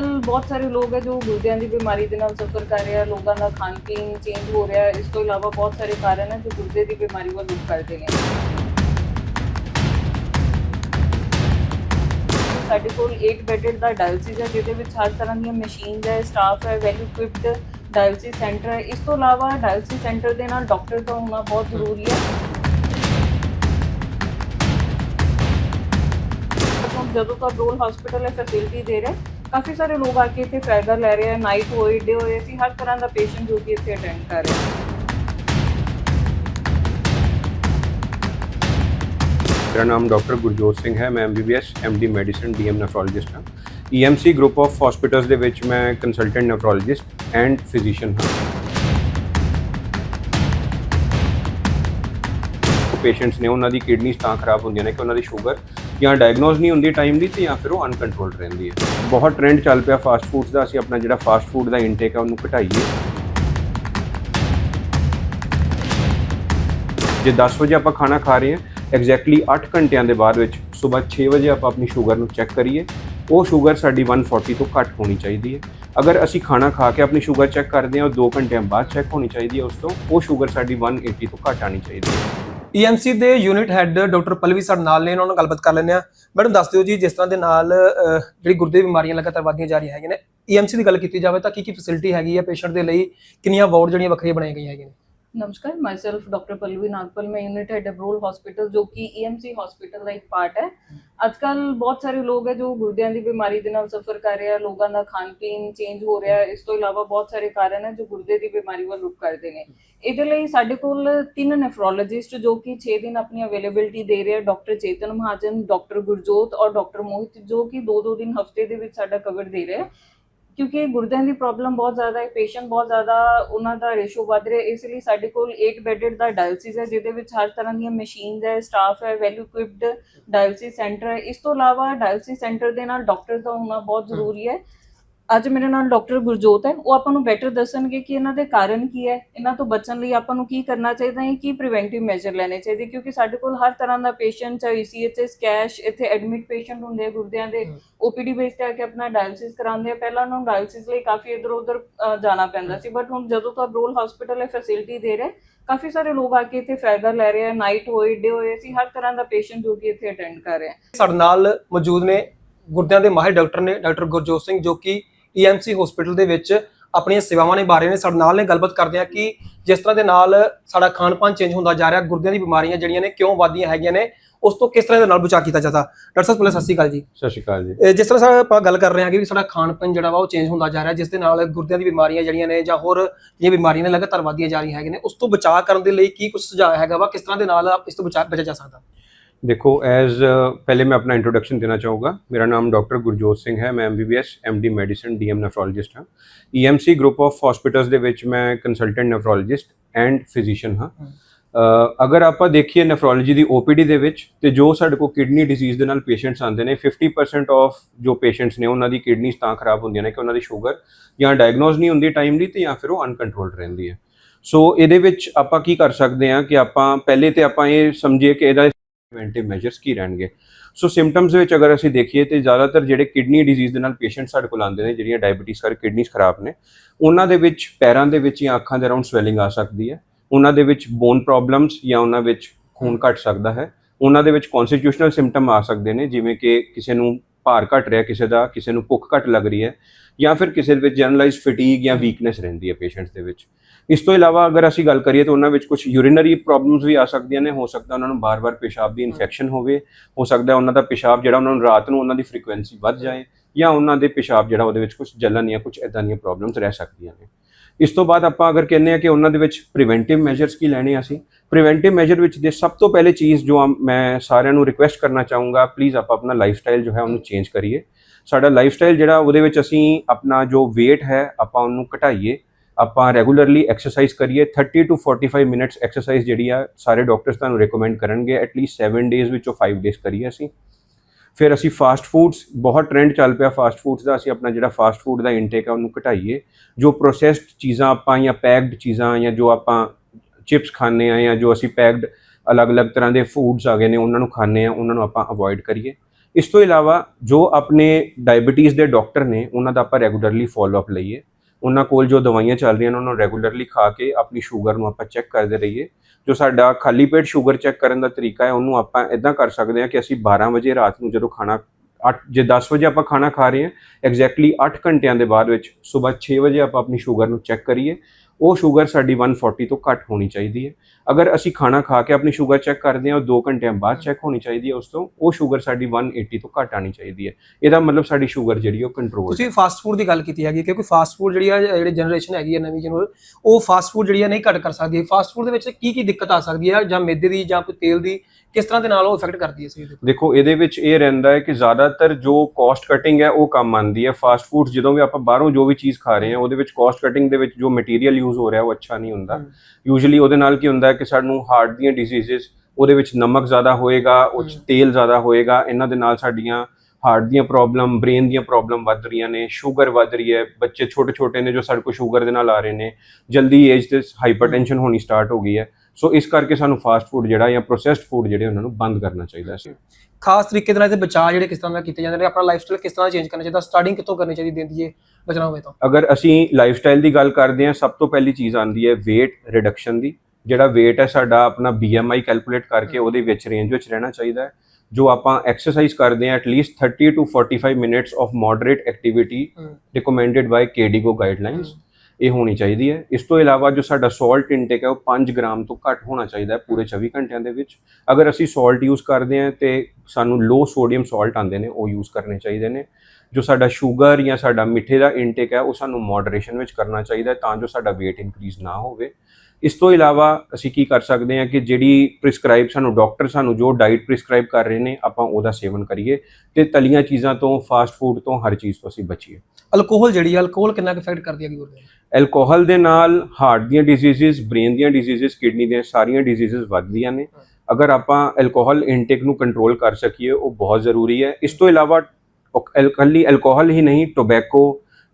ਕੱਲ ਬਹੁਤ ਸਾਰੇ ਲੋਕ ਹੈ ਜੋ ਗੁਰਦਿਆਂ ਦੀ ਬਿਮਾਰੀ ਦੇ ਨਾਲ ਸਫਰ ਕਰ ਰਹੇ ਆ, ਲੋਕਾਂ ਦਾ ਖਾਣ ਪੀਣ ਚੇਂਜ ਹੋ ਰਿਹਾ ਹੈ। ਇਸ ਤੋਂ ਇਲਾਵਾ ਬਹੁਤ ਸਾਰੇ ਕਾਰਨ ਹੈ ਜੋ ਗੁਰਦੇ ਦੀ ਬਿਮਾਰੀ ਵੱਲ ਰੁਕ ਕਰਦੇ ਨੇ। ਸਾਡੇ ਕੋਲ 8 ਬੈਡਡ ਦਾ ਡਾਇਲਸਿਸ ਹੈ, ਜਿਹਦੇ ਵਿੱਚ ਹਰ ਤਰ੍ਹਾਂ ਦੀਆਂ ਮਸ਼ੀਨਸ ਹੈ ਸਟਾਫ ਹੈ ਵੈਲ ਇਕਵਿਪਡ ਡਾਇਲਸਿਸ ਸੈਂਟਰ ਹੈ। ਇਸ ਤੋਂ ਇਲਾਵਾ ਡਾਇਲਸਿਸ ਸੈਂਟਰ ਦੇ ਨਾਲ ਡਾਕਟਰ ਦਾ ਹੋਣਾ ਬਹੁਤ ਜ਼ਰੂਰੀ ਹੈ। ਹੁਣ ਜਦੋਂ ਤੋਂ ਰੋਲ ਹਸਪੀਟਲ ਹੈ ਫੈਸਿਲਿਟੀ ਦੇ ਰਿਹਾ। ਕਾਫੀ ਸਾਰੇ ਲੋਕ ਆ ਕੇ ਇੱਥੇ ਫਾਇਦਾ ਲੈ ਰਹੇ ਆ ਨਾਈਟ ਹੋਏ ਡੇ ਹੋਏ, ਅਸੀਂ ਹਰ ਤਰ੍ਹਾਂ ਦਾ ਪੇਸ਼ੈਂਟ ਜੋ ਕਿ ਇੱਥੇ ਅਟੈਂਡ ਕਰ ਰਹੇ ਹਾਂ ਮੇਰਾ ਨਾਮ ਡਾਕਟਰ ਗੁਰਜੋਤ ਸਿੰਘ ਹੈ, ਮੈਂ MBBS MD medicine DM nephrologist ਹਾਂ। ਈਐਮਸੀ ਗਰੁੱਪ ਆਫ ਹਸਪੀਟਲਸ ਦੇ ਵਿੱਚ ਮੈਂ ਕੰਸਲਟੈਂਟ ਨੈਫਰੋਲੋਜਿਸਟ ਐਂਡ ਫਿਜ਼ੀਸ਼ੀਅਨ ਹਾਂ। ਪੇਸ਼ੈਂਟਸ ਨੇ, ਉਹਨਾਂ ਦੀ ਕਿਡਨੀਸ ਤਾਂ ਖਰਾਬ ਹੁੰਦੀਆਂ ਨੇ ਕਿ ਉਹਨਾਂ ਦੀ ਸ਼ੂਗਰ ਜਾਂ ਡਾਇਗਨੋਸ ਨਹੀਂ ਹੁੰਦੀ ਟਾਈਮ ਦੀ ਤੇ ਜਾਂ ਫਿਰ ਉਹ ਅਨਕੰਟਰੋਲਡ ਰਹਿੰਦੀ ਹੈ। ਬਹੁਤ ਟ੍ਰੈਂਡ ਚੱਲ ਪਿਆ ਫਾਸਟ ਫੂਡਸ ਦਾ, ਅਸੀਂ ਆਪਣਾ ਜਿਹੜਾ ਫਾਸਟ ਫੂਡ ਦਾ ਇਨਟੇਕ ਹੈ ਉਹਨੂੰ ਘਟਾਈਏ। ਜੇ 10 ਵਜੇ ਆਪਾਂ ਖਾਣਾ ਖਾ ਰਹੇ ਹਾਂ ਐਗਜ਼ੈਕਟਲੀ 8 ਘੰਟਿਆਂ ਦੇ ਬਾਅਦ ਵਿੱਚ ਸਵੇਰ 6 ਵਜੇ ਆਪਾਂ ਆਪਣੀ ਸ਼ੂਗਰ ਨੂੰ ਚੈੱਕ ਕਰੀਏ, ਉਹ ਸ਼ੂਗਰ ਸਾਡੀ 140 ਤੋਂ ਘੱਟ ਹੋਣੀ ਚਾਹੀਦੀ ਹੈ। ਅਗਰ ਅਸੀਂ ਖਾਣਾ ਖਾ ਕੇ ਆਪਣੀ ਸ਼ੂਗਰ ਚੈੱਕ ਕਰਦੇ ਹਾਂ, ਉਹ 2 ਘੰਟਿਆਂ ਬਾਅਦ ਚੈੱਕ ਹੋਣੀ ਚਾਹੀਦੀ ਹੈ, ਉਸ ਤੋਂ ਉਹ ਸ਼ੂਗਰ ਸਾਡੀ 180 ਤੋਂ ਘੱਟ ਆਣੀ ਚਾਹੀਦੀ ਹੈ। ਈਐਮਸੀ ਦੇ ਯੂਨਿਟ ਹੈੱਡ ਡਾਕਟਰ ਪਲਵੀ ਸਾਡੇ ਨਾਲ ਨੇ ਉਹਨਾਂ ਨਾਲ ਗੱਲਬਾਤ ਕਰ ਲੈਂਦੇ ਆ ਮੈਡਮ, ਦੱਸ ਦਿਓ ਜੀ, ਜਿਸ ਤਰ੍ਹਾਂ ਦੇ ਨਾਲ ਜਿਹੜੀ ਗੁਰਦੇ ਬਿਮਾਰੀਆਂ ਲਗਾਤਾਰ ਵਧਦੀਆਂ ਜਾ ਰਹੀਆਂ ਹੈਗੀਆਂ ਨੇ ਈਐਮਸੀ ਦੀ ਗੱਲ ਕੀਤੀ ਜਾਵੇ ਤਾਂ ਕੀ ਕੀ ਫੈਸਿਲਿਟੀ ਹੈਗੀ ਹੈ ਪੇਸ਼ੈਂਟ ਦੇ ਲਈ? ਕਿੰਨੀਆਂ ਵਾਰਡ ਜਿਹੜੀਆਂ ਵੱਖਰੀਆਂ ਬਣਾਈਆਂ ਗਈਆਂ ਹੈਗੀਆਂ ਨੇ? ਨਮਸਕਾਰ ਮਾਈਸੈਲਫ ਡਾਕਟਰ ਪਲਵੀ ਨਾਗਪਲ, ਮੈਂ ਯੂਨਿਟ ਹੈਡ ਅਬਰੋਲ ਹਸਪੀਟਲ ਜੋ ਕਿ ਈਐਮਸੀ ਹਸਪੀਟਲ ਦਾ ਇੱਕ ਪਾਰਟ ਹੈ। ਅੱਜਕੱਲ ਬਹੁਤ ਸਾਰੇ ਲੋਕ ਹੈ ਜੋ ਗੁਰਦਿਆਂ ਦੀ ਬਿਮਾਰੀ ਦੇ ਨਾਲ ਸਫਰ ਕਰ ਰਹੇ ਆ, ਲੋਕਾਂ ਦਾ ਖਾਣ ਪੀਣ ਚੇਂਜ ਹੋ ਰਿਹਾ ਇਸ ਤੋਂ ਇਲਾਵਾ ਬਹੁਤ ਸਾਰੇ ਕਾਰਨ ਹੈ ਜੋ ਗੁਰਦੇ ਦੀ ਬਿਮਾਰੀ ਵੱਲ ਰੁਕ ਕਰਦੇ ਨੇ। ਇਹਦੇ ਲਈ ਸਾਡੇ ਕੋਲ ਤਿੰਨ ਨੈਫਰੋਲੋਜਿਸਟ ਜੋ ਕਿ 6 ਦਿਨ ਆਪਣੀ ਅਵੇਲੇਬਿਲਟੀ ਦੇ ਰਹੇ ਆ ਡਾਕਟਰ ਚੇਤਨ ਮਹਾਜਨ ਡਾਕਟਰ ਗੁਰਜੋਤ ਔਰ ਡਾਕਟਰ ਮੋਹਿਤ, ਜੋ ਕਿ 2-2 ਦਿਨ ਹਫ਼ਤੇ ਦੇ ਵਿੱਚ ਸਾਡਾ ਕਵਰ ਦੇ ਰਹੇ ਆ। ਕਿਉਂਕਿ ਗੁਰਦਿਆਂ ਦੀ ਪ੍ਰੋਬਲਮ ਬਹੁਤ ਜ਼ਿਆਦਾ ਹੈ ਪੇਸ਼ੈਂਟ ਬਹੁਤ ਜ਼ਿਆਦਾ ਉਹਨਾਂ ਦਾ ਰੇਸ਼ੋ ਵੱਧ ਰਿਹਾ ਇਸ ਲਈ ਸਾਡੇ ਕੋਲ 8 ਬੈਡਡ ਦਾ ਡਾਇਲਸਿਸ ਹੈ ਜਿਹਦੇ ਵਿੱਚ ਹਰ ਤਰ੍ਹਾਂ ਦੀਆਂ ਮਸ਼ੀਨਸ ਹੈ ਸਟਾਫ ਹੈ ਵੈਲ ਇਕਵਿਪਡ ਡਾਇਲਸਿਸ ਸੈਂਟਰ ਹੈ। ਇਸ ਤੋਂ ਇਲਾਵਾ ਡਾਇਲਸਿਸ ਸੈਂਟਰ ਦੇ ਨਾਲ ਡਾਕਟਰ ਦਾ ਹੋਣਾ ਬਹੁਤ ਜ਼ਰੂਰੀ ਹੈ ਅੱਜ ਮੇਰੇ ਨਾਲ ਡਾਕਟਰ ਗੁਰਜੋਤ ਹੈ। ਉਹ ਆਪਾਂ ਨੂੰ ਬੈਟਰ ਦੱਸਣਗੇ ਕਿ ਇਹਨਾਂ ਦੇ ਕਾਰਨ ਕੀ ਹੈ। ਇਹਨਾਂ ਤੋਂ ਬਚਣ ਲਈ ਆਪਾਂ ਨੂੰ ਕੀ ਕਰਨਾ ਚਾਹੀਦਾ ਹੈ ਕੀ ਪ੍ਰੀਵੈਂਟਿਵ ਮੈਜਰ ਲੈਣੇ ਚਾਹੀਦੇ ਕਿਉਂਕਿ ਸਾਡੇ ਕੋਲ ਹਰ ਤਰ੍ਹਾਂ ਦਾ ਪੇਸ਼ੈਂਟ ਚਾਹੇ ਸੀਐਚਐਸ ਕੈਸ਼ ਇੱਥੇ ਐਡਮਿਟ ਪੇਸ਼ੈਂਟ ਹੁੰਦੇ ਆ ਗੁਰਦਿਆਂ ਦੇ। ਓਪੀਡੀ ਬੇਸ ਤੇ ਆ ਕੇ ਆਪਣਾ ਡਾਇਲਿਸਿਸ ਕਰਾਉਂਦੇ ਆ। ਪਹਿਲਾਂ ਉਹਨਾਂ ਨੂੰ ਡਾਇਲਿਸਿਸ ਲਈ ਕਾਫੀ ਇਧਰ ਉਧਰ ਜਾਣਾ ਪੈਂਦਾ ਸੀ। ਬਟ ਹੁਣ ਜਦੋਂ ਤੋਂ ਰੋਲ ਹਸਪੀਟਲ ਇਹ ਫੈਸਿਲਿਟੀ ਦੇ ਰਿਹਾ ਕਾਫੀ ਸਾਰੇ ਲੋਕ ਆ ਕੇ ਇੱਥੇ ਫਾਇਦਾ ਲੈ ਰਹੇ ਆ। ਨਾਈਟ ਹੋਏ ਡੇ ਹੋਏ ਅਸੀਂ ਹਰ ਤਰ੍ਹਾਂ ਦਾ ਪੇਸ਼ੈਂਟ ਜੋ ਕਿ ਇੱਥੇ ਅਟੈਂਡ ਕਰ ਰਹੇ ਆ। ਸਾਡੇ ਨਾਲ ਮੌਜੂਦ ਨੇ ਗੁਰਦਿਆਂ ਦੇ ਮਾਹਿਰ ਡਾਕਟਰ ਨੇ ਡਾਕਟਰ ਗੁਰਜੋਤ ਸਿੰਘ ਜੋ ਕਿ ਈਐਮਸੀ ਹਸਪੀਟਲ ਦੇ ਵਿੱਚ ਆਪਣੀਆਂ ਸੇਵਾਵਾਂ ਦੇ ਬਾਰੇ ਨੇ ਸਾਡੇ ਨਾਲ ਨੇ ਗੱਲਬਾਤ ਕਰਦੇ ਆ ਕਿ ਜਿਸ ਤਰ੍ਹਾਂ ਦੇ ਨਾਲ ਸਾਡਾ ਖਾਣ ਪਾਨ ਚੇਂਜ ਹੁੰਦਾ ਜਾ ਰਿਹਾ ਗੁਰਦਿਆਂ ਦੀ ਬਿਮਾਰੀਆਂ ਜਿਹੜੀਆਂ ਨੇ ਕਿਉਂ ਵੱਧਦੀਆਂ ਹੈਗੀਆਂ ਨੇ ਉਸ ਤੋਂ ਕਿਸ ਤਰ੍ਹਾਂ ਦੇ ਨਾਲ ਬਚਾਅ ਕੀਤਾ ਜਾਂਦਾ ਡਾਕਟਰ ਸਾਹਿਬ ਪਹਿਲਾਂ ਸਤਿ ਸ਼੍ਰੀ ਅਕਾਲ ਜੀ। ਸਤਿ ਸ਼੍ਰੀ ਅਕਾਲ ਜੀ। ਜਿਸ ਤਰ੍ਹਾਂ ਸਾ- ਆਪਾਂ ਗੱਲ ਕਰ ਰਹੇ ਹਾਂ ਕਿ ਸਾਡਾ ਖਾਣ ਪੀਣ ਜਿਹੜਾ ਵਾ ਉਹ ਚੇਂਜ ਹੁੰਦਾ ਜਾ ਰਿਹਾ ਜਿਸ ਦੇ ਨਾਲ ਗੁਰਦਿਆਂ ਦੀ ਬਿਮਾਰੀਆਂ ਜਿਹੜੀਆਂ ਨੇ ਜਾਂ ਹੋਰ ਜਿਹੜੀਆਂ ਬਿਮਾਰੀਆਂ ਨੇ ਲਗਾਤਾਰ ਵਧਦੀਆਂ ਜਾ ਰਹੀਆਂ ਹੈਗੀਆਂ ਨੇ ਉਸ ਤੋਂ ਬਚਾਅ ਕਰਨ ਦੇ ਲਈ ਕੀ ਕੁਝ ਸੁਝਾਅ ਹੈਗਾ ਵਾ? ਕਿਸ ਤਰ੍ਹਾਂ ਦੇ ਨਾਲ ਇਸ ਤੋਂ ਬਚਾ ਬਚਿਆ ਜਾ ਸਕਦਾ? ਦੇਖੋ ਐਜ਼ ਪਹਿਲੇ ਮੈਂ ਆਪਣਾ ਇੰਟਰੋਡਕਸ਼ਨ ਦੇਣਾ ਚਾਹੂੰਗਾ। ਮੇਰਾ ਨਾਮ ਡਾਕਟਰ ਗੁਰਜੋਤ ਸਿੰਘ ਹੈ ਮੈਂ MBBS MD medicine DM nephrologist ਹਾਂ। ਈਐਮਸੀ ਗਰੁੱਪ ਆਫ ਹਸਪੀਟਲਸ ਦੇ ਵਿੱਚ ਮੈਂ ਕੰਸਲਟੈਂਟ ਨੈਫਰੋਲੋਜਿਸਟ ਐਂਡ ਫਿਜ਼ੀਸ਼ੀਅਨ ਹਾਂ। ਅਗਰ ਆਪਾਂ ਦੇਖੀਏ ਨੈਫਰੋਲੋਜੀ ਦੀ ਓਪੀਡੀ ਦੇ ਵਿੱਚ ਤੇ ਜੋ ਸਾਡੇ ਕੋਲ ਕਿਡਨੀ ਡਿਜ਼ੀਜ਼ ਦੇ ਨਾਲ ਪੇਸ਼ੈਂਟਸ ਆਉਂਦੇ ਨੇ 50% ਆਫ ਜੋ ਪੇਸ਼ੈਂਟਸ ਨੇ ਉਹਨਾਂ ਦੀ ਕਿਡਨੀਜ਼ ਤਾਂ ਖਰਾਬ ਹੁੰਦੀਆਂ ਨੇ ਕਿ ਉਹਨਾਂ ਦੀ ਸ਼ੂਗਰ ਜਾਂ ਡਾਇਗਨੋਸ ਨਹੀਂ ਹੁੰਦੀ ਟਾਈਮਲੀ ਤੇ ਜਾਂ ਫਿਰ ਉਹ ਅਨਕੰਟਰੋਲਡ ਰਹਿੰਦੀ ਹੈ। ਸੋ ਇਹਦੇ ਵਿੱਚ ਆਪਾਂ ਕੀ ਕਰ ਸਕਦੇ ਹਾਂ ਕਿ ਆਪਾਂ ਪਹਿਲੇ ਤੇ ਆਪਾਂ ਇਹ ਸਮਝੀਏ ਕਿ ਇਹਦਾ ਪ੍ਰੀਵੈਂਟਿਵ ਮੈਜਰਸ ਕੀ ਰਹਿਣਗੇ? ਸੋ ਸਿੰਪਟਮਸ ਵਿੱਚ ਅਗਰ ਅਸੀਂ ਦੇਖੀਏ ਤੇ ਜ਼ਿਆਦਾਤਰ ਜਿਹੜੇ ਕਿਡਨੀ ਡਿਜ਼ੀਜ਼ ਦੇ ਨਾਲ ਪੇਸ਼ੈਂਟ ਸਾਡੇ ਕੋਲ ਆਉਂਦੇ ਨੇ, ਜਿਹੜੀਆਂ ਡਾਇਬੀਟੀਜ਼ ਕਰਕੇ ਕਿਡਨੀਜ਼ ਖਰਾਬ ਨੇ, ਉਹਨਾਂ ਦੇ ਵਿੱਚ ਪੈਰਾਂ ਦੇ ਵਿੱਚ ਜਾਂ ਅੱਖਾਂ ਦੇ ਅਰਾਊਂਡ ਸਵੈਲਿੰਗ ਆ ਸਕਦੀ ਹੈ। ਉਹਨਾਂ ਦੇ ਵਿੱਚ ਬੋਨ ਪ੍ਰੋਬਲਮਸ ਜਾਂ ਉਹਨਾਂ ਵਿੱਚ ਖੂਨ ਘਟ ਸਕਦਾ ਹੈ। ਉਹਨਾਂ ਦੇ ਵਿੱਚ ਕਨਸਟੀਟਿਊਸ਼ਨਲ ਸਿੰਪਟਮ ਆ ਸਕਦੇ ਨੇ, ਜਿਵੇਂ ਕਿ ਕਿਸੇ ਨੂੰ ਭਾਰ ਘਟ ਰਿਹਾ ਕਿਸੇ ਦਾ, ਕਿਸੇ ਨੂੰ ਭੁੱਖ ਘਟ ਲੱਗ ਰਹੀ ਹੈ ਜਾਂ ਫਿਰ ਕਿਸੇ ਦੇ ਵਿੱਚ ਜਨਰਲਾਈਜ਼ ਫਟੀਗ ਜਾਂ ਵੀਕਨੈਸ ਰਹਿੰਦੀ ਹੈ ਪੇਸ਼ੈਂਟਸ ਦੇ ਵਿੱਚ। ਇਸ ਤੋਂ ਇਲਾਵਾ ਅਗਰ ਅਸੀਂ ਗੱਲ ਕਰੀਏ ਤਾਂ ਉਹਨਾਂ ਵਿੱਚ ਕੁਝ ਯੂਰੀਨਰੀ ਪ੍ਰੋਬਲਮਸ ਵੀ ਆ ਸਕਦੀਆਂ ਨੇ, ਹੋ ਸਕਦਾ ਉਹਨਾਂ ਨੂੰ ਬਾਰ-ਬਾਰ ਪਿਸ਼ਾਬ ਦੀ ਇਨਫੈਕਸ਼ਨ ਹੋਵੇ, ਹੋ ਸਕਦਾ ਉਹਨਾਂ ਦਾ ਪਿਸ਼ਾਬ ਜਿਹੜਾ ਉਹਨਾਂ ਨੂੰ ਰਾਤ ਨੂੰ ਉਹਨਾਂ ਦੀ ਫ੍ਰੀਕੁਐਂਸੀ ਵੱਧ ਜਾਏ ਜਾਂ ਉਹਨਾਂ ਦੇ ਪਿਸ਼ਾਬ ਜਿਹੜਾ ਉਹਦੇ ਵਿੱਚ ਕੁਝ ਜਲਨ ਜਾਂ ਕੁਝ ਇਦਾਂ ਦੀਆਂ ਪ੍ਰੋਬਲਮਸ ਰਹਿ ਸਕਦੀਆਂ ਨੇ। ਇਸ ਤੋਂ ਬਾਅਦ ਆਪਾਂ ਅਗਰ ਕਹਿੰਦੇ ਆ ਕਿ ਉਹਨਾਂ ਦੇ ਵਿੱਚ ਪ੍ਰੀਵੈਂਟਿਵ ਮੈਜਰਸ ਕੀ ਲੈਣੇ ਆ ਅਸੀਂ? ਪ੍ਰੀਵੈਂਟਿਵ ਮੈਜਰ ਵਿੱਚ ਦੇ ਸਭ ਤੋਂ ਪਹਿਲੇ ਚੀਜ਼ ਜੋ ਆ- ਮੈਂ ਸਾਰਿਆਂ ਨੂੰ ਰਿਕੁਐਸਟ ਕਰਨਾ ਚਾਹੂੰਗਾ ਪਲੀਜ਼ ਆਪਾਂ ਆਪਣਾ ਲਾਈਫ ਸਟਾਈਲ ਜੋ ਹੈ ਉਹਨੂੰ ਚੇਂਜ ਕਰੀਏ। ਸਾਡਾ ਲਾਈਫ ਸਟਾਈਲ ਜਿਹੜਾ ਉਹਦੇ ਵਿੱਚ ਅਸੀਂ ਆਪਣਾ ਜੋ weight ਹੈ, ਆਪਾਂ ਉਹਨੂੰ ਘਟਾਈਏ। ਆਪਾਂ ਰੈਗੂਲਰਲੀ ਐਕਸਰਸਾਈਜ਼ ਕਰੀਏ। 30 ਟੂ 45 ਮਿੰਟਸ ਐਕਸਰਸਾਈਜ਼ ਜਿਹੜੀ ਆ, ਸਾਰੇ ਡਾਕਟਰਸ ਤੁਹਾਨੂੰ ਰეკਮੈਂਡ ਕਰਨਗੇ। ਐਟਲੀਸਟ 7 ਡੇਜ਼ ਵਿੱਚੋਂ 5 ਡੇਜ਼ ਕਰੀਏ ਅਸੀਂ। ਫਿਰ ਅਸੀਂ ਫਾਸਟ ਫੂਡਸ ਬਹੁਤ ਟ੍ਰੈਂਡ ਚੱਲ ਪਿਆ ਫਾਸਟ ਫੂਡਸ ਦਾ, ਅਸੀਂ ਆਪਣਾ ਜਿਹੜਾ ਫਾਸਟ ਫੂਡ ਦਾ ਇਨਟੇਕ ਆ, ਉਹਨੂੰ ਘਟਾਈਏ। ਜੋ ਪ੍ਰੋਸੈਸਡ ਚੀਜ਼ਾਂ ਆਪਾਂ ਜਾਂ ਪੈਕਡ ਚੀਜ਼ਾਂ ਜਾਂ ਜੋ ਆਪਾਂ ਚਿਪਸ ਖਾਂਦੇ ਆ ਜਾਂ ਜੋ ਅਸੀਂ ਪੈਕਡ ਅਲੱਗ-ਅਲੱਗ ਤਰ੍ਹਾਂ ਦੇ ਫੂਡਸ ਆ ਗਏ ਨੇ, ਉਹਨਾਂ ਨੂੰ ਖਾਂਦੇ ਆ ਉਹਨਾਂ ਨੂੰ ਆਪਾਂ ਅਵੋਇਡ ਕਰੀਏ। ਇਸ ਤੋਂ ਇਲਾਵਾ ਜੋ ਆਪਣੇ ਡਾਇਬੀਟੀਜ਼ ਦੇ ਡਾਕਟਰ ਨੇ, ਉਹਨਾਂ ਦਾ ਆਪਾਂ ਰੈਗੂਲਰਲੀ ਫਾਲੋ ਅਪ ਲਈਏ। ਉਹਨਾਂ ਕੋਲ ਜੋ ਦਵਾਈਆਂ ਚੱਲ ਰਹੀਆਂ ਨੇ, ਉਹਨਾਂ ਨੂੰ ਰੈਗੂਲਰਲੀ ਖਾ ਕੇ ਆਪਣੀ ਸ਼ੂਗਰ ਨੂੰ ਆਪਾਂ ਚੈੱਕ ਕਰਦੇ ਰਹੀਏ। ਜੋ ਸਾਡਾ ਖਾਲੀ ਪੇਟ ਸ਼ੂਗਰ ਚੈੱਕ ਕਰਨ ਦਾ ਤਰੀਕਾ ਹੈ, ਉਹਨੂੰ ਆਪਾਂ ਇਦਾਂ ਕਰ ਸਕਦੇ ਹਾਂ ਕਿ ਅਸੀਂ 12 ਵਜੇ ਰਾਤ ਨੂੰ ਜਦੋਂ ਖਾਣਾ 8 ਜੇ 10 ਵਜੇ ਆਪਾਂ ਖਾਣਾ ਖਾ ਰਹੇ ਹਾਂ ਐਗਜ਼ੈਕਟਲੀ 8 ਘੰਟਿਆਂ ਦੇ ਬਾਅਦ ਵਿੱਚ, ਸਵੇਰ 6 ਵਜੇ ਆਪਾਂ ਆਪਣੀ ਸ਼ੂਗਰ ਨੂੰ ਚੈੱਕ ਕਰੀਏ। ਉਹ ਸ਼ੂਗਰ ਸਾਡੀ 140 ਤੋਂ ਘੱਟ ਹੋਣੀ ਚਾਹੀਦੀ ਹੈ। ਅਗਰ ਅਸੀਂ ਖਾਣਾ ਖਾ ਕੇ ਆਪਣੀ ਸ਼ੂਗਰ ਚੈੱਕ ਕਰਦੇ ਹਾਂ ਉਹ 2 ਘੰਟਿਆਂ ਬਾਅਦ ਚੈੱਕ ਹੋਣੀ ਚਾਹੀਦੀ ਹੈ ਉਸ ਤੋਂ ਉਹ ਸ਼ੂਗਰ ਸਾਡੀ 180 ਤੋਂ ਘੱਟ ਆਣੀ ਚਾਹੀਦੀ ਹੈ। ਇਹਦਾ ਮਤਲਬ ਸਾਡੀ ਸ਼ੂਗਰ ਜਿਹੜੀ ਉਹ ਕੰਟਰੋਲ ਤੁਸੀਂ ਫਾਸਟ ਫੂਡ ਦੀ ਗੱਲ ਕੀਤੀ ਹੈਗੀ ਕਿਉਂਕਿ ਫਾਸਟ ਫੂਡ ਜਿਹੜੀ ਆ ਜਿਹੜੀ ਜਨਰੇਸ਼ਨ ਹੈਗੀ ਹੈ ਨਵੀਂ ਜਨਰੇਸ਼ਨ ਉਹ ਫਾਸਟ ਫੂਡ ਜਿਹੜੀ ਆ ਨਹੀਂ ਘੱਟ ਕਰ ਸਕਦੀ। ਫਾਸਟ ਫੂਡ ਦੇ ਵਿੱਚ ਕੀ ਕੀ ਦਿੱਕਤ ਆ ਸਕਦੀ ਹੈ ਜਾਂ ਮੈਦੇ ਦੀ ਜਾਂ ਕੋਈ ਤੇਲ ਦੀ ਕਿਸ ਤਰ੍ਹਾਂ ਦੇ ਨਾਲ ਉਹ ਇਫੈਕਟ ਕਰਦੀ ਹੈ ਸਰੀਰ ਦੇ? ਦੇਖੋ ਇਹਦੇ ਵਿੱਚ ਇਹ ਰਹਿੰਦਾ ਹੈ ਕਿ ਜ਼ਿਆਦਾਤਰ ਜੋ ਕਾਸਟ ਕਟਿੰਗ ਹੈ ਉਹ ਕੰਮ ਆਉਂਦੀ ਹੈ। ਫਾਸਟ ਫੂਡ ਜਦੋਂ ਵੀ ਆਪਾਂ ਬਾਹਰੋਂ ਜੋ ਵੀ ਚੀਜ਼ ਖਾ ਰਹੇ ਹਾਂ ਉਹਦੇ ਵਿੱਚ ਕਾਸਟ ਕਟਿੰਗ ਦੇ ਵਿੱਚ ਜੋ ਮਟੀਰੀਅਲ ਯੂਜ਼ ਹੋ ਰਿਹਾ ਉਹ ਅੱਛਾ ਨਹੀਂ ਹੁੰਦਾ। ਯੂਜੂਲੀ ਉਹਦੇ ਨਾਲ ਕੀ ਹੁੰਦਾ ਕਿ ਸਾਨੂੰ ਹਾਰਟ ਦੀਆਂ ਡਿਜ਼ੀਜ਼ਸ ਉਹਦੇ ਵਿੱਚ ਨਮਕ ਜ਼ਿਆਦਾ ਹੋਏਗਾ ਉਹ 'ਚ। ਤੇਲ ਜ਼ਿਆਦਾ ਹੋਏਗਾ ਇਹਨਾਂ ਦੇ ਨਾਲ ਸਾਡੀਆਂ ਹਾਰਟ ਦੀਆਂ ਪ੍ਰੋਬਲਮ ਬ੍ਰੇਨ ਦੀਆਂ ਪ੍ਰੋਬਲਮ ਵੱਧ ਰਹੀਆਂ ਨੇ ਸ਼ੂਗਰ ਵੱਧ ਰਹੀ ਹੈ ਬੱਚੇ ਛੋਟੇ ਛੋਟੇ ਨੇ ਜੋ ਸਾਡੇ ਕੋਲ ਸ਼ੂਗਰ ਦੇ ਨਾਲ ਆ ਰਹੇ ਨੇ ਜਲਦੀ ਏਜ ਤੇ ਹਾਈਪਰਟੈਂਸ਼ਨ ਹੋਣੀ ਸਟਾਰਟ ਹੋ ਗਈ ਹੈ ਸੋ ਇਸ ਕਰਕੇ ਸਾਨੂੰ ਫਾਸਟ ਫੂਡ ਜਿਹੜਾ ਜਾਂ ਪ੍ਰੋਸੈਸਡ ਫੂਡ ਜਿਹੜੇ ਉਹਨਾਂ ਨੂੰ ਬੰਦ ਕਰਨਾ ਚਾਹੀਦਾ ਹੈ ਖਾਸ ਤਰੀਕੇ ਦੇ ਨਾਲ ਇਹਦੇ ਬਚਾਅ ਜਿਹੜੇ ਕਿਸ ਤਰ੍ਹਾਂ ਦਾ ਕੀਤੇ ਜਾਂਦੇ ਨੇ ਆਪਣਾ ਲਾਈਫ ਸਟਾਈਲ ਕਿਸ ਤਰ੍ਹਾਂ ਚੇਂਜ ਕਰਨਾ ਚਾਹੀਦਾ ਸਟਾਰਟਿੰਗ ਕਿੱਥੋਂ ਕਰਨੀ ਚਾਹੀਦੀ ਦਿਨ ਦੀ ਬਚਣਾ ਹੋਵੇ ਤਾਂ? ਅਗਰ ਅਸੀਂ ਲਾਈਫਸਟਾਈਲ ਦੀ ਗੱਲ ਕਰਦੇ ਹਾਂ ਸਭ ਤੋਂ ਪਹਿਲੀ ਚੀਜ਼ ਆਉਂਦੀ ਹੈ weight ਰਿਡਕਸ਼ਨ ਦੀ। ਜਿਹੜਾ weight ਹੈ ਸਾਡਾ ਆਪਣਾ BMI ਕੈਲਕੂਲੇਟ ਕਰਕੇ। ਉਹਦੇ ਵਿੱਚ ਰੇਂਜ ਵਿੱਚ ਰਹਿਣਾ ਚਾਹੀਦਾ ਹੈ। ਜੋ ਆਪਾਂ ਐਕਸਰਸਾਈਜ਼ ਕਰਦੇ ਹਾਂ at least 30 to 45 minutes of moderate activity recommended by KDIGO guidelines ਇਹ ਹੋਣੀ ਚਾਹੀਦੀ ਹੈ। ਇਸ ਤੋਂ ਇਲਾਵਾ ਜੋ ਸਾਡਾ ਸਾਲਟ ਇਨਟੇਕ ਹੈ, ਉਹ 5 ਗ੍ਰਾਮ ਤੋਂ ਘੱਟ ਹੋਣਾ ਚਾਹੀਦਾ ਹੈ ਪੂਰੇ 24 ਘੰਟਿਆਂ ਦੇ ਵਿੱਚ। ਅਗਰ ਅਸੀਂ ਸਾਲਟ ਯੂਜ਼ ਕਰਦੇ ਹਾਂ ਤੇ ਸਾਨੂੰ ਲੋ ਸੋਡੀਅਮ ਸਾਲਟ ਆਉਂਦੇ ਨੇ, ਉਹ ਯੂਜ਼ ਕਰਨੇ ਚਾਹੀਦੇ ਨੇ। ਜੋ ਸਾਡਾ ਸ਼ੂਗਰ ਜਾਂ ਸਾਡਾ ਮਿੱਠੇ ਦਾ ਇਨਟੇਕ ਹੈ, ਉਹ ਸਾਨੂੰ ਮੋਡਰੇਸ਼ਨ ਵਿੱਚ ਕਰਨਾ ਚਾਹੀਦਾ ਤਾਂ ਜੋ ਸਾਡਾ weight ਇਨਕਰੀਜ਼ ਨਾ ਹੋਵੇ। ਇਸ ਤੋਂ ਇਲਾਵਾ ਅਸੀਂ ਕੀ ਕਰ ਸਕਦੇ ਹਾਂ ਕਿ ਜਿਹੜੀ ਪ੍ਰਿਸਕ੍ਰਾਈਬ ਸਾਨੂੰ ਡਾਕਟਰ ਸਾਨੂੰ ਜੋ ਡਾਈਟ ਪ੍ਰਿਸਕ੍ਰਾਈਬ ਕਰ ਰਹੇ ਨੇ, ਆਪਾਂ ਉਹਦਾ ਸੇਵਨ ਕਰੀਏ ਤੇ ਤਲੀਆਂ ਚੀਜ਼ਾਂ ਤੋਂ ਫਾਸਟ ਫੂਡ ਤੋਂ ਹਰ ਚੀਜ਼ ਤੋਂ ਅਸੀਂ ਬਚੀਏ। ਅਲਕੋਹਲ ਜਿਹੜੀ ਹੈ, ਅਲਕੋਹਲ ਕਿੰਨਾ ਕੁ ਇਫੈਕਟ ਕਰਦੀ ਹੈ ਗੁਰਦੇ ਐਲਕੋਹਲ ਦੇ ਨਾਲ ਹਾਰਟ ਦੀਆਂ ਡਿਜ਼ੀਜ਼ਸ ਬ੍ਰੇਨ ਦੀਆਂ ਡਿਜ਼ੀਜ਼ਸ ਕਿਡਨੀ ਦੀਆਂ ਸਾਰੀਆਂ ਡਿਜ਼ੀਜ਼ਸ ਵੱਧਦੀਆਂ ਨੇ। ਅਗਰ ਆਪਾਂ ਐਲਕੋਹਲ ਇਨਟੇਕ ਨੂੰ ਕੰਟਰੋਲ ਕਰ ਸਕੀਏ ਉਹ ਬਹੁਤ ਜ਼ਰੂਰੀ ਹੈ। ਇਸ ਤੋਂ ਇਲਾਵਾ ਇਕੱਲੀ ਐਲਕੋਹਲ ਹੀ ਨਹੀਂ ਟੋਬੈਕੋ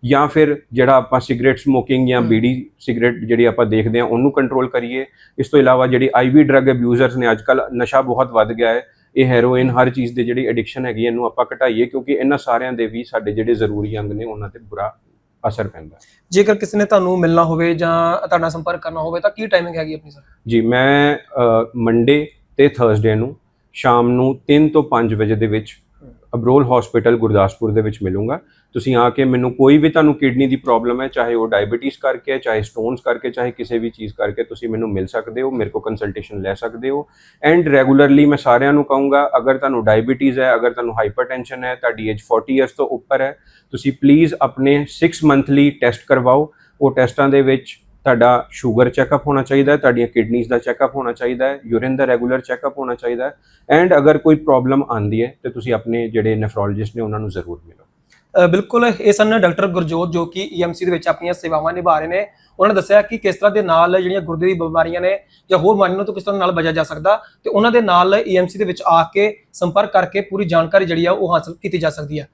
ਜਾਂ ਫਿਰ ਜਿਹੜਾ ਆਪਾਂ ਸਿਗਰਟ ਸਮੋਕਿੰਗ ਜਾਂ। ਬੀੜੀ ਸਿਗਰਟ ਜਿਹੜੀ ਆਪਾਂ ਦੇਖਦੇ ਹਾਂ ਉਹਨੂੰ ਕੰਟਰੋਲ ਕਰੀਏ। ਇਸ ਤੋਂ ਇਲਾਵਾ ਜਿਹੜੀ ਆਈਵੀ ਡਰੱਗ ਅਬਿਊਜ਼ਰਸ ਨੇ ਅੱਜਕੱਲ ਨਸ਼ਾ ਬਹੁਤ ਵੱਧ ਗਿਆ ਹੈ। ਇਹ ਹੈਰੋਇਨ ਹਰ ਚੀਜ਼ ਦੇ ਜਿਹੜੀ ਐਡਿਕਸ਼ਨ ਹੈਗੀ ਇਹਨੂੰ ਆਪਾਂ ਘਟਾਈਏ ਕਿਉਂਕਿ ਇਹਨਾਂ ਸਾਰਿਆਂ ਦੇ ਵੀ ਸਾਡੇ ਜਿਹੜੇ ਜ਼ਰੂਰੀ ਅੰਗ ਨੇ ਉਹਨਾਂ ਤੇ ਬੁਰਾ ਅਸਰ ਪੈਂਦਾ ਹੈ। ਜੇਕਰ ਕਿਸੇ ਨੇ ਤੁਹਾਨੂੰ ਮਿਲਣਾ ਹੋਵੇ ਜਾਂ ਤੁਹਾਡੇ ਨਾਲ ਸੰਪਰਕ ਕਰਨਾ ਹੋਵੇ ਤਾਂ ਕੀ ਟਾਈਮਿੰਗ ਹੈਗੀ ਆਪਣੀ ਸਰ ਜੀ ਮੈਂ ਮੰਡੇ ਤੇ ਥਰਸਡੇ ਨੂੰ ਸ਼ਾਮ ਨੂੰ 3 ਤੋਂ 5 ਵਜੇ ਦੇ ਵਿੱਚ ਅਬਰੋਲ ਹਸਪੀਟਲ ਗੁਰਦਾਸਪੁਰ ਦੇ ਵਿੱਚ ਮਿਲੂੰਗਾ। ਤੁਸੀਂ ਆ ਕੇ ਮੈਨੂੰ ਕੋਈ ਵੀ ਤੁਹਾਨੂੰ ਕਿਡਨੀ ਦੀ ਪ੍ਰੋਬਲਮ ਹੈ, ਚਾਹੇ ਉਹ ਡਾਇਬੀਟੀਜ਼ ਕਰਕੇ ਹੈ, ਚਾਹੇ ਸਟੋਨਸ ਕਰਕੇ, ਚਾਹੇ ਕਿਸੇ ਵੀ ਚੀਜ਼ ਕਰਕੇ ਤੁਸੀਂ ਮੈਨੂੰ ਮਿਲ ਸਕਦੇ ਹੋ, ਮੇਰੇ ਕੋਲ ਕੰਸਲਟੇਸ਼ਨ ਲੈ ਸਕਦੇ ਹੋ। ਐਂਡ ਰੈਗੂਲਰਲੀ ਮੈਂ ਸਾਰਿਆਂ ਨੂੰ ਕਹੂੰਗਾ, ਅਗਰ ਤੁਹਾਨੂੰ ਡਾਇਬੀਟੀਜ਼ ਹੈ, ਅਗਰ ਤੁਹਾਨੂੰ ਹਾਈਪਰਟੈਂਸ਼ਨ ਹੈ, ਤੁਹਾਡੀ ਏਜ 40 ਇਅਰਸ ਤੋਂ ਉੱਪਰ ਹੈ, ਤੁਸੀਂ ਪਲੀਜ਼ ਆਪਣੇ 6 ਮੰਥਲੀ ਟੈਸਟ ਕਰਵਾਓ। ਉਹ ਟੈਸਟਾਂ ਦੇ ਵਿੱਚ ਤੁਹਾਡਾ ਸ਼ੂਗਰ ਚੈੱਕਅਪ ਹੋਣਾ ਚਾਹੀਦਾ ਹੈ, ਤੁਹਾਡੀਆਂ ਕਿਡਨੀਜ਼ ਦਾ ਚੈੱਕਅਪ ਹੋਣਾ ਚਾਹੀਦਾ ਹੈ ਯੂਰਿਨ ਦਾ ਰੈਗੂਲਰ ਚੈੱਕਅਪ ਹੋਣਾ ਚਾਹੀਦਾ ਹੈ ਐਂਡ ਅਗਰ ਕੋਈ ਪ੍ਰੋਬਲਮ ਆਂਦੀ ਹੈ ਤੇ ਤੁਸੀਂ ਆਪਣੇ ਜਿਹੜੇ ਨੈਫਰੋਲੋਜਿਸਟ ਨੇ ਉਹਨਾਂ ਨੂੰ ਜ਼ਰੂਰ ਮਿਲੋ। ਬਿਲਕੁਲ, ਇਹ ਸਨ ਡਾਕਟਰ ਗੁਰਜੋਤ ਜੋ ਕਿ ਈਐਮਸੀ ਦੇ ਵਿੱਚ ਆਪਣੀਆਂ ਸੇਵਾਵਾਂ ਨਿਭਾ ਰਹੇ ਨੇ। ਉਹਨਾਂ ਨੇ ਦੱਸਿਆ ਕਿ ਕਿਸ ਤਰ੍ਹਾਂ ਦੇ ਨਾਲ ਜਿਹੜੀਆਂ ਗੁਰਦੇ ਦੀ ਬਿਮਾਰੀਆਂ ਨੇ ਜਾਂ ਹੋਰ ਬਿਮਾਰੀਆਂ ਤੋਂ ਕਿਸ ਤਰ੍ਹਾਂ ਨਾਲ ਬਚਿਆ ਜਾ ਸਕਦਾ ਤੇ ਉਹਨਾਂ ਦੇ ਨਾਲ ਈਐਮਸੀ ਦੇ ਵਿੱਚ ਆ ਕੇ ਸੰਪਰਕ ਕਰਕੇ ਪੂਰੀ ਜਾਣਕਾਰੀ ਜਿਹੜੀ ਆ ਉਹ ਹਾਸਲ ਕੀਤੀ ਜਾ ਸਕਦੀ ਹੈ